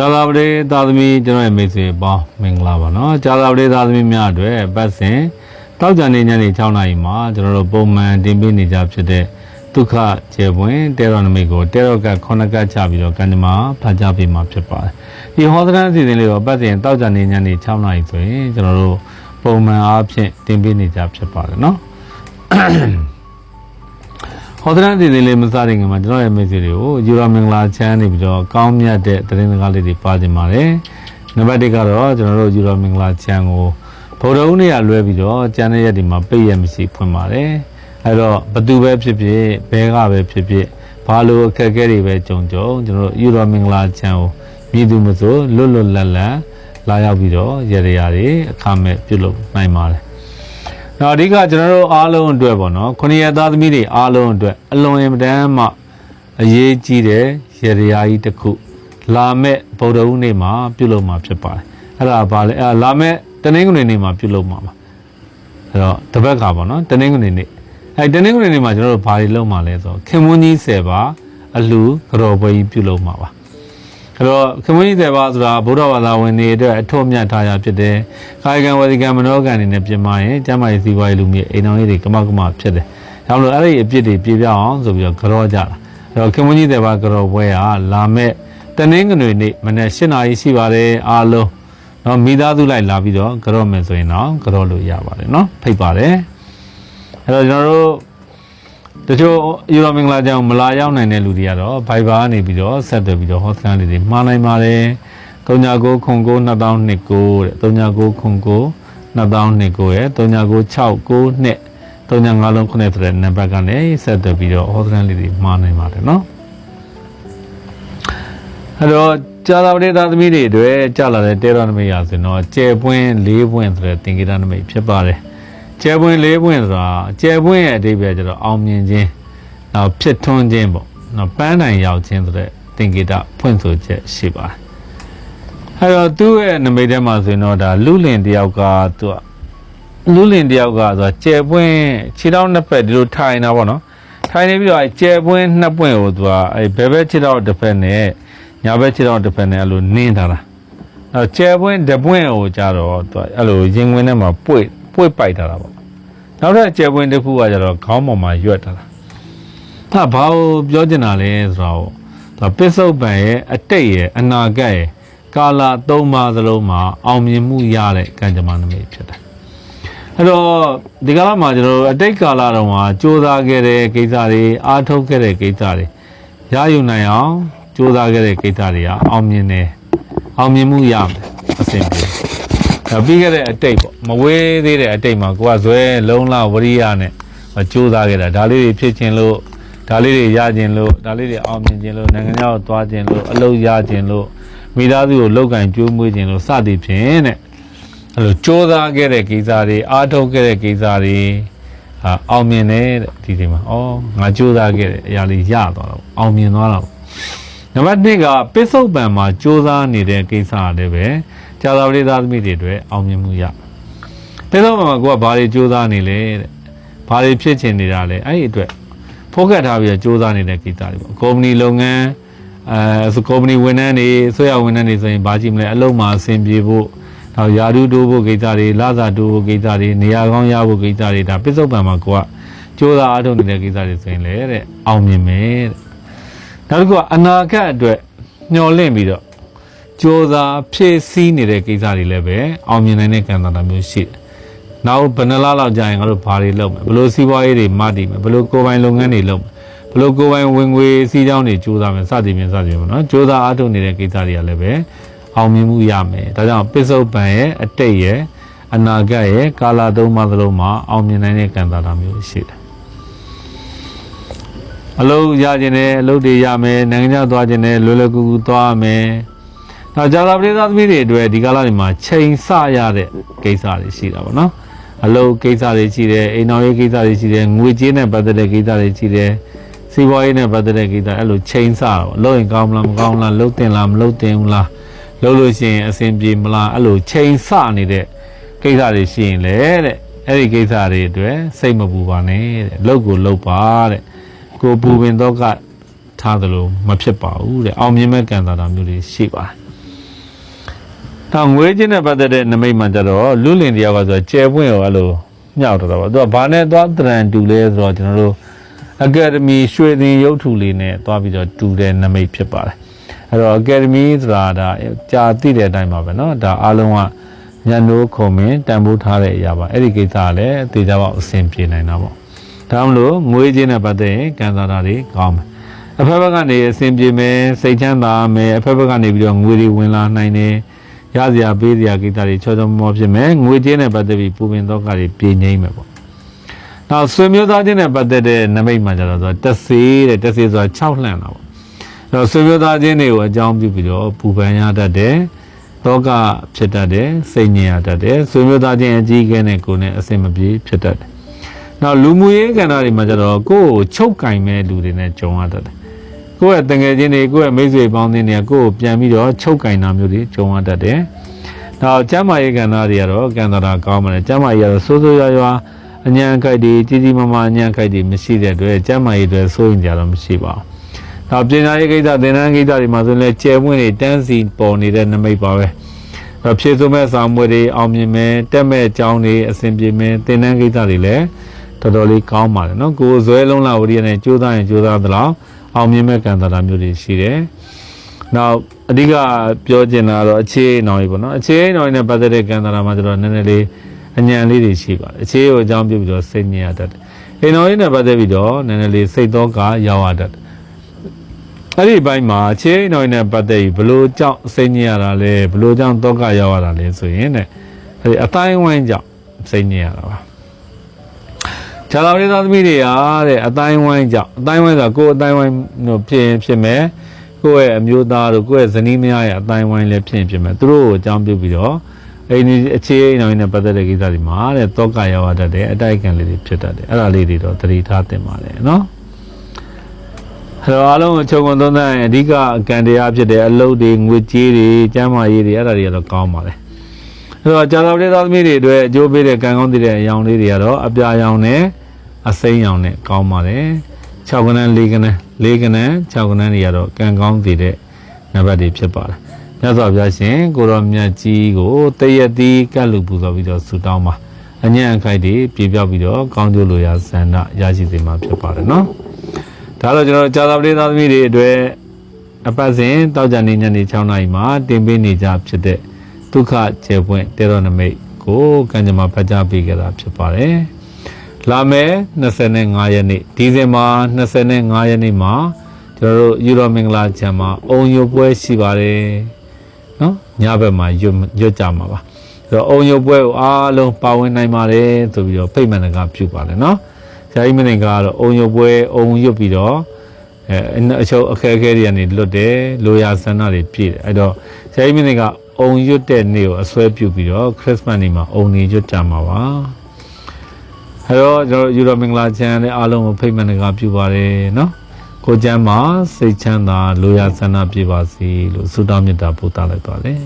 ဇာတာပတိသာသမီကျွန်တော်ရဲ့မိတ်ဆွေပေါင်းမင်္ဂလာပါနော်ဇာတာပတိသာသမီများအတွက်ပတ်စဉ်တောက်ကြနေညနေ6နာရီမှာကျွန်တော်တို့ပုံမှန်တင်ပေးနေကြဖြစ်တဲ့ဒုက္ခကျေပွင့်တေရောနမိတ်ကိုတေရောကခုနကချပြီးတော့ကံကြမ္မာဖတ်ကြားပေးမှာဖြစ်ပါတယ်ဒီဟောသရန်အစီအစဉ်လေးတော့ပတ်စဉ်တောက်ကြနေညနေ6နာရီဆိုရင်ကျွန်တော်တို့ပုံမှန်အားဖြင့်တင်ပေးနေကြဖြစ်ပါတယ်နော် ဟောဒရန်ဒီဒီလေးမစားတဲ့ငါမှာကျွန်တော်ရဲ့မိတ်ဆွေတွေကိုယူရမင်္ဂလာချမ်းနေပြီးတော့ကောင်းမြတ်တဲ့သတင်းစကားလေးတွေပါတင်ပါတယ်။နံပါတ်1ကတော့ကျွန်တော်တို့ယူရမင်္ဂလာချမ်းကိုဗုဒ္ဓဦးနေ့ကလွဲပြီးတော့ကျန်တဲ့ရက်ဒီမှာပိတ်ရမရှိဖွင့်ပါတယ်။အဲတော့ဘသူပဲဖြစ်ဖြစ်ဘဲကပဲဖြစ်ဖြစ်ဘာလို့အခက်အခဲတွေပဲကြုံကြုံကျွန်တော်တို့ယူရမင်္ဂလာချမ်းကိုမြည်သူမဆိုလွတ်လွတ်လပ်လပ်လာရောက်ပြီးတော့ရရရာတွေအခမဲ့ပြုလုပ်နိုင်ပါတယ်။ နောက်အဓိကကျွန်တော်တို့အားလုံးအတွက်ပေါ့နော်ခொနည်းရသားသမီးတွေအားလုံးအတွက်အလွန်အင်မတန်မှအရေးကြီးတဲ့ရေရရာကြီးတစ်ခု လာမဲ့ဗုဒ္ဓဦးနေ့မှာပြုလုပ်မှာဖြစ်ပါတယ်အဲ့ဒါဘာလဲအဲ့ဒါလာမဲ့တနင်္ဂနွေနေ့မှာပြုလုပ်မှာပါအဲ့တော့တပတ်ကပေါ့နော်တနင်္ဂနွေနေ့အဲ့တနင်္ဂနွေနေ့မှာကျွန်တော်တို့ဘာတွေလုပ်မှာလဲဆိုတော့ခင်မွန်းကြီး10ပါအလှကြော်ပွဲကြီးပြုလုပ်မှာပါ အဲ့တော့ခမင်းကြီးတယ်ပါဆိုတာဗုဒ္ဓဘာသာဝင်တွေအတွက်အထောက်အမြတ်ထားရဖြစ်တယ်။ကာယကံဝစီကံမနောကံတွေနဲ့ပြင်မာရင်ကျမ်းမာရေးစီးပွားရေးလူမျိုးအိမ်တော်လေးတွေကမကမဖြစ်တယ်။ဒါမလို့အဲ့ဒီအပြစ်တွေပြေပြောင်းအောင်ဆိုပြီးတော့ကြောကြတာ။အဲ့တော့ခမင်းကြီးတယ်ပါကြောပွဲကလာမဲ့တနင်္ဂနွေနေ့မနေ့၈နာရီရှိပါတယ်အားလုံး။နော်မိသားစုလိုက်လာပြီးတော့ကြောမယ်ဆိုရင်တော့ကြောလို့ရပါတယ်နော်ဖိတ်ပါတယ်။အဲ့တော့ကျွန်တော်တို့ တချို့ယူရိုမင်္ဂလာကြောင့်မလာရောက်နိုင်တဲ့လူတွေကတော့ Viber ကနေပြီးတော့ဆက်သွယ်ပြီးတော့ host ကန်လေးတွေမှားနိုင်ပါတယ်39ခု9 2029တဲ့39ခု9 2029ရဲ့3969နဲ့39လုံးခုနှစ်ဆိုတဲ့နံပါတ်ကနေဆက်သွယ်ပြီးတော့ host ကန်လေးတွေမှားနိုင်ပါတယ်เนาะအဲ့တော့ကြာသာပရိသတ်သမီးတွေအတွက်ကြာလာတဲ့တေရောနမိတ်ရဆိုရင်တော့ကျဲပွင့်၄ပွင့်ဆိုတဲ့သင်္ကေတနမိတ်ဖြစ်ပါတယ် ကျဲပွင့်၄ပွင့်ဆိုတာကျဲပွင့်ရဲ့အဓိပ္ပာယ်ကျတော့အောင်မြင်ခြင်းနောက်ဖြစ်ထွန်းခြင်းပေါ့နောက်ပန်းတိုင်ရောက်ခြင်းဆိုတဲ့သင်္ကေတဖွင့်ဆိုချက်ရှိပါတယ်အဲ့တော့သူ့ရဲ့နမိတ်ထဲမှာဆိုရင်တော့ဒါလူလင်တယောက်ကသူကလူလင်တယောက်ကဆိုတာကျဲပွင့်ခြေထောက်နှစ်ဖက်ဒီလိုထိုင်တာပေါ့နော်ထိုင်နေပြီးတော့အဲကျဲပွင့်နှစ်ပွင့်ကိုသူကအဲဘဲဘဲခြေထောက်တစ်ဖက်နဲ့ညာဘက်ခြေထောက်တစ်ဖက်နဲ့အဲ့လိုနင်းထားတာအဲ့တော့ကျဲပွင့်တစ်ပွင့်ကိုကြတော့သူကအဲ့လိုရင်ဝင်ထဲမှာပွေ့ပွေ့ပိုက်ထားတာပေါ့ နောက်ထပ်ကျဲပွင့်တစ်ခုကကြတော့ခေါင်းပေါ်မှာရွက်ထားတာဒါဘာကိုပြောချင်တာလဲဆိုတော့ဒါပစ္စုပန်ရဲ့အတိတ်ရဲ့အနာဂတ်ရဲ့ကာလသုံးပါးစလုံးမှာအောင်မြင်မှုရတဲ့ကံကြမ္မာနမိတ်ဖြစ်တယ်အဲ့တော့ဒီကာလမှာကျွန်တော်တို့အတိတ်ကာလတုန်းကစူးစမ်းခဲ့တဲ့ကိစ္စတွေအားထုတ်ခဲ့တဲ့ကိစ္စတွေရယူနိုင်အောင်စူးစမ်းခဲ့တဲ့ကိစ္စတွေကအောင်မြင်တယ်အောင်မြင်မှုရမယ်အဆင်ပြေ နောက်ပြီးခဲ့တဲ့အတိတ်ပေါ့မဝေးသေးတဲ့အတိတ်မှာကိုကဇွဲလုံးလဝရိယနဲ့ကြိုးစားခဲ့တာဒါလေးတွေဖြစ်ခြင်းလို့ဒါလေးတွေရခြင်းလို့ဒါလေးတွေအောင်မြင်ခြင်းလို့နိုင်ငံခြားကိုသွားခြင်းလို့အလုပ်ရခြင်းလို့မိသားစုကိုလောက်ကင်ကျွေးမွေးခြင်းလို့စသည်ဖြင့်တဲ့အဲ့လိုကြိုးစားခဲ့တဲ့ကိစ္စတွေအားထုတ်ခဲ့တဲ့ကိစ္စတွေဟာအောင်မြင်တယ်တဲ့ဒီဒီမှာဩငါကြိုးစားခဲ့တဲ့အရာလေးရသွားတော့အောင်မြင်သွားတော့နံပါတ်1ကပစ္စုပန်မှာကြိုးစားနေတဲ့ကိစ္စလည်းပဲ ကြာသာပရိသသမီးတွေအတွက်အောင်မြင်မှုရပစ္စုပန်မှာကိုကဘာတွေစ조사နေလဲတဲ့ဘာတွေဖြစ်ချင်နေတာလဲအဲ့ဒီအတွက်ဖိုးကတ်ထားပြီးတော့စူးစမ်းနေတဲ့ကိစ္စတွေပေါ့ကုမ္ပဏီလုပ်ငန်းအဲဆိုကုမ္ပဏီဝန်ထမ်းတွေဆွေရဝန်ထမ်းတွေဆိုရင်ဘာကြည့်မလဲအလုံးမှာအဆင်ပြေဖို့နောက်ယာရုတိုးဖို့ကိစ္စတွေလစာတိုးဖို့ကိစ္စတွေနေရာကောင်းရဖို့ကိစ္စတွေဒါပစ္စုပန်မှာကိုကစူးစမ်းအားထုတ်နေတဲ့ကိစ္စတွေဆိုရင်လေတဲ့အောင်မြင်မယ်တဲ့နောက်တစ်ခုကအနာဂတ်အတွက်မျှော်လင့်ပြီးတော့ စူးစမ်းဖြည့်ဆည်းနေတဲ့ကိစ္စတွေလည်းပဲအောင်မြင်နိုင်တဲ့ကံတာမျိုးရှိတယ်နောက်ဘယ်နှလားလောက်ကြာရင်ငါတို့ဘာတွေလုပ်မလဲဘယ်လိုစီးပွားရေးတွေမတည်မလဲဘယ်လိုကိုယ်ပိုင်လုပ်ငန်းတွေလုပ်မလဲဘယ်လိုကိုယ်ပိုင်ဝင်ငွေစီးကြောင်းတွေကြိုးစားမယ်စသည်ဖြင့်စသည်ဖြင့်ပေါ့နော်ကြိုးစားအားထုတ်နေတဲ့ကိစ္စတွေကလည်းပဲအောင်မြင်မှုရမယ်ဒါကြောင့်ပစ္စုပန်ရဲ့အတိတ်ရဲ့အနာဂတ်ရဲ့ကာလသုံးပါးသလုံးမှာအောင်မြင်နိုင်တဲ့ကံတာတာမျိုးရှိတယ်အလုပ်ရခြင်းနဲ့အလုပ်တွေရမယ်နိုင်ငံခြားသွားခြင်းနဲ့လွယ်လွယ်ကူကူသွားမယ် နောက်ကြာသာပရိသတ်သမီးတွေအတွက်ဒီကာလတွေမှာချိန်ဆရတဲ့ကိစ္စတွေရှိတာပေါ့နော်အလုပ်ကိစ္စတွေရှိတယ်အိမ်တော်ရေးကိစ္စတွေရှိတယ်ငွေကြေးနဲ့ပတ်သက်တဲ့ကိစ္စတွေရှိတယ်စီးပွားရေးနဲ့ပတ်သက်တဲ့ကိစ္စအဲ့လိုချိန်ဆတော့လုပ်ရင်ကောင်းမလားမကောင်းဘူးလားလုပ်တင်လားမလုပ်တင်ဘူးလားလုပ်လို့ရှိရင်အဆင်ပြေမလားအဲ့လိုချိန်ဆနေတဲ့ကိစ္စတွေရှိရင်လေတဲ့အဲ့ဒီကိစ္စတွေအတွက်စိတ်မပူပါနဲ့တဲ့လုပ်ကိုလုပ်ပါတဲ့ကိုပူပင်တော့ကထားသလိုမဖြစ်ပါဘူးတဲ့အောင်မြင်မဲ့ကံတာတာမျိုးတွေရှိပါတယ် ဒါငွေချင်းနဲ့ပတ်သက်တဲ့နမိတ်မှကြတော့လူလင်တရားကဆိုကျဲပွင့်ရောအဲ့လိုမြောက်တော့တာပါသူကဘာနဲ့သွားတရံတူလဲဆိုတော့ကျွန်တော်တို့အကယ်ဒမီရွှေသင်ရုပ်ထုလေးနဲ့သွားပြီးတော့တူတဲ့နမိတ်ဖြစ်ပါတယ်အဲ့တော့အကယ်ဒမီဆိုတာဒါကြာသိတဲ့အတိုင်းပါပဲเนาะဒါအားလုံးကညနိုးခုံမင်းတန်ဖိုးထားတဲ့အရာပါအဲ့ဒီကိစ္စကလည်းအသေးချာပေါက်အဆင်ပြေနိုင်တာပေါ့ဒါမှမလို့ငွေချင်းနဲ့ပတ်သက်ရင်ကံစားတာတွေကောင်းမယ်အဖက်ဘက်ကနေအဆင်ပြေမယ်စိတ်ချမ်းသာမယ်အဖက်ဘက်ကနေပြီးတော့ငွေတွေဝင်လာနိုင်တယ် ရစရာပေးစရာကိစ္စတွေချောချောမောမောဖြစ်မယ်ငွေကြေးနဲ့ပတ်သက်ပြီးပူပင်တော့ကတွေပြေငိမ့်မယ်ပေါ့။နောက်ဆွေမျိုးသားချင်းနဲ့ပတ်သက်တဲ့နမိတ်မှာကြတော့တက်စေးတဲ့တက်စေးဆိုတာ6လှန်တာပေါ့။အဲတော့ဆွေမျိုးသားချင်းတွေကိုအကြောင်းပြုပြီးတော့ပူပန်ရတတ်တယ်။တော့ကဖြစ်တတ်တယ်စိတ်ညစ်ရတတ်တယ်ဆွေမျိုးသားချင်းအကြီးအကဲနဲ့ကိုယ်နဲ့အဆင်မပြေဖြစ်တတ်တယ်။နောက်လူမှုရေးကဏ္ဍတွေမှာကြတော့ကိုယ့်ကိုချုပ်ကင်မဲ့လူတွေနဲ့ကြုံရတတ်တယ်။ ကိုယ့်ရဲ့တငယ်ချင်းတွေကိုယ့်ရဲ့မိတ်ဆွေပေါင်းသင်းတွေကကိုယ့်ကိုပြန်ပြီးတော့ချုပ်ကင်တာမျိုးတွေကြုံရတတ်တယ်။နောက်ကျမ်းမာရေးကဏ္ဍတွေကတော့ကံတရာကောင်းပါတယ်။ကျမ်းမာရေးကတော့စိုးစိုးရွားရွားအညံခိုက်တွေကြီးကြီးမားမားအညံခိုက်တွေမရှိတဲ့အတွက်ကျမ်းမာရေးတွေစိုးရင်ကြတော့မရှိပါဘူး။နောက်ပညာရေးကိစ္စသင်တန်းကိစ္စတွေမှာဆိုရင်လည်းကျယ်ဝင့်တွေတန်းစီပေါ်နေတဲ့နမိတ်ပါပဲ။နောက်ဖြည့်စွမ်းမဲ့စာမွေတွေအောင်မြင်မယ်တက်မဲ့အကြောင်းတွေအဆင်ပြေမယ်သင်တန်းကိစ္စတွေလည်းတော်တော်လေးကောင်းပါတယ်နော်။ကိုယ်ဇွဲလုံးလာဝရီနဲ့ကြိုးစားရင်ကြိုးစားသလား။ အောင်မြင်မဲ့ကံတရာမျိုးတွေရှိတယ်။နောက်အဓိကပြောချင်တာကတော့အခြေအနှောင်ကြီးပေါ့နော်အခြေအနှောင်ကြီးနဲ့ပတ်သက်တဲ့ကံတရာမှာကျတော့နည်းနည်းလေးအညံလေးတွေရှိပါတယ်အခြေကိုအကြောင်းပြုပြီးတော့စိတ်ညစ်ရတတ်တယ်အိမ်တော်ကြီးနဲ့ပတ်သက်ပြီးတော့နည်းနည်းလေးစိတ်တော့ကရောက်ရတတ်တယ်အဲ့ဒီဘက်မှာအခြေအနှောင်ကြီးနဲ့ပတ်သက်ပြီးဘလို့ကြောင့်စိတ်ညစ်ရတာလဲဘလို့ကြောင့်တော့ကရောက်ရတာလဲဆိုရင်တဲ့အဲ့ဒီအတိုင်းဝိုင်းကြောင့်စိတ်ညစ်ရတာပါ ခြားတော်လေးသားသမီးတွေအားတဲ့အတိုင်းဝိုင်းကြောင့်အတိုင်းဝိုင်းဆိုတာကိုယ်အတိုင်းဝိုင်းတို့ဖြစ်ရင်ဖြစ်မယ်ကိုယ့်ရဲ့အမျိုးသားတို့ကိုယ့်ရဲ့ဇနီးမယားရဲ့အတိုင်းဝိုင်းလည်းဖြစ်ရင်ဖြစ်မယ်သူတို့ကိုအကြောင်းပြုပြီးတော့အိမ်ဒီအခြေအိမ်တော်နဲ့ပတ်သက်တဲ့ကိစ္စတွေမှာတဲ့တောကရောက်တတ်တယ်အတိုက်အခံလေးတွေဖြစ်တတ်တယ်အဲ့ဒါလေးတွေတော့သတိထားသင့်ပါတယ်နော်အဲ့တော့အားလုံးကိုခြုံငုံသုံးသပ်ရင်အဓိကအကံတရားဖြစ်တဲ့အလုပ်တွေငွေကြေးတွေကျန်းမာရေးတွေအဲ့ဒါတွေကတော့ကောင်းပါတ ယ်အဲ့တော့ကြာတော်လေးသားသမီးတွေအတွက်အကျိုးပေးတဲ့ကံကောင်းတဲ့အရောင်လေးတွေကတော့အပြာရောင်နဲ့အစိမ်းရောင်နဲ့ကောင်းပါတယ်6ကနန်း4ကနန်း4ကနန်း6ကနန်းတွေကတော့ကံကောင်းစေတဲ့နံပါတ်တွေဖြစ်ပါတယ်မြတ်စွာဘုရားရှင်ကိုရောမြတ်ကြီးကိုတည့်ရတိကတ်လူပူဇော်ပြီးတော့ဆုတောင်းပါအညံ့အခိုက်တွေပြေပြောက်ပြီးတော့ကောင်းကျိုးလိုရာဆန္ဒရရှိစေမှာဖြစ်ပါတယ်နော်ဒါတော့ကျွန်တော်ကြာသာပရိသတ်သမီးတွေအတွက်အပတ်စဉ်တောက်ကြနေညနေ6နာရီမှာတင်ပေးနေကြဖြစ်တဲ့ ဒုက္ခကျေပွင့်တေရောနမိတ်ကိုကံကြမ္မာဖတ်ကြားပေးကြတာဖြစ်ပါတယ်လာမယ်25ရက်နေ့ဒီဇင်ဘာ25ရက်နေ့မှာကျွန်တော်တို့ယူရိုမင်္ဂလာချမ်းမှာအုံရုပ်ပွဲရှိပါတယ်နော်ညဘက်မှာရွတ်ရွတ်ကြမှာပါအဲ့တော့အုံရုပ်ပွဲကိုအားလုံးပါဝင်နိုင်ပါတယ်ဆိုပြီးတော့ဖိတ်မှန်တကပြုပါတယ်နော်ဆရာကြီးမင်းကတော့အုံရုပ်ပွဲအုံရွတ်ပြီးတော့အဲအချုပ်အခက်အခဲတွေကနေလွတ်တယ်လိုရာဆန္ဒတွေပြည့်တယ်အဲ့တော့ဆရာကြီးမင်းက အုံရွတ်တဲ့နေ့ကိုအစွဲပြုပြီးတော့ခရစ်စမတ်နေ့မှာအုံနေရွတ်ကြမှာပါအဲ့တော့ကျွန်တော်ယူရိုမင်္ဂလာချမ်းနဲ့အားလုံးကိုဖိတ်မှန်တကပြုပါတယ်နော်ကိုကျမ်းမှာစိတ်ချမ်းသာလိုရာဆန္ဒပြည့်ပါစေလို့ဆုတောင်းမေတ္တာပို့သလိုက်ပါတယ်